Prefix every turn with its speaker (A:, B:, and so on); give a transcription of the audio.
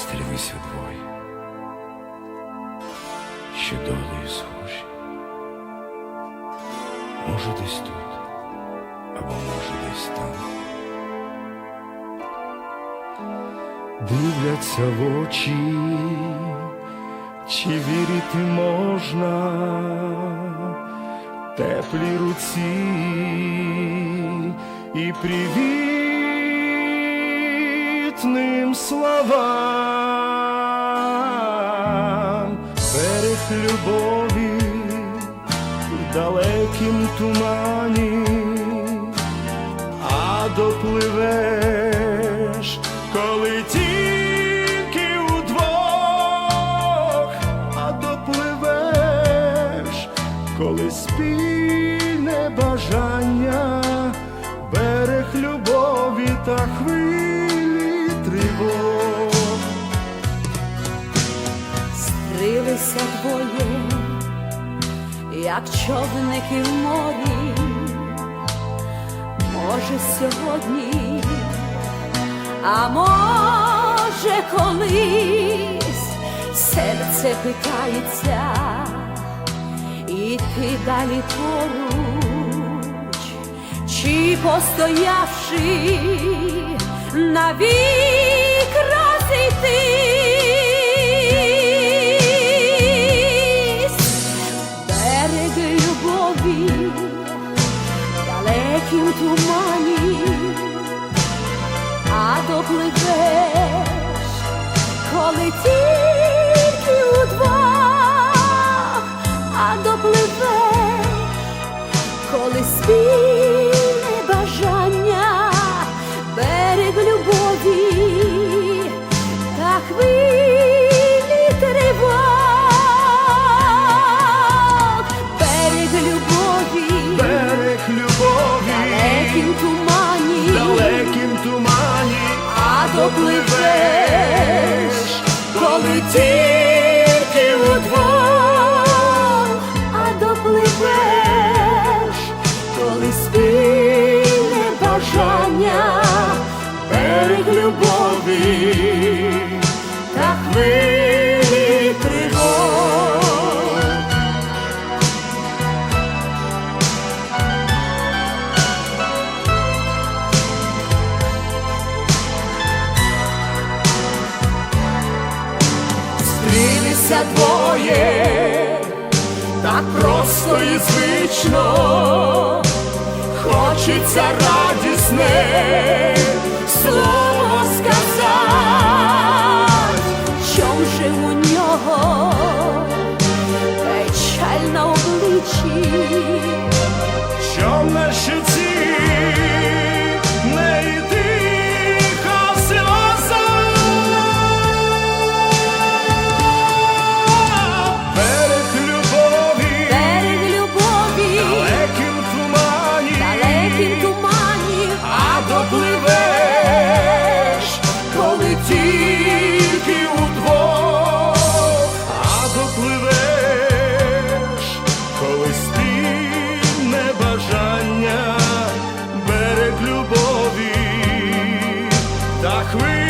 A: стрілися вдвоє, що долею схожі. Може, десь тут, або може десь там. Дивляться в очі, чи вірити можна теплій руці і Привітним словам берег любові в далекім тумані, а допливеш, коли тільки удвох, а допливеш, коли спільне бажання, берег любові та хвилі
B: Стрілися двоє, як човники в морі, може сьогодні, а може колись серце питається, іти далі поруч, чи постоявши навік далекім тумані, а допливеш, коли тільки
A: Стрілися твоє, так просто і звично, хочеться радісне слово
B: Dark Queen.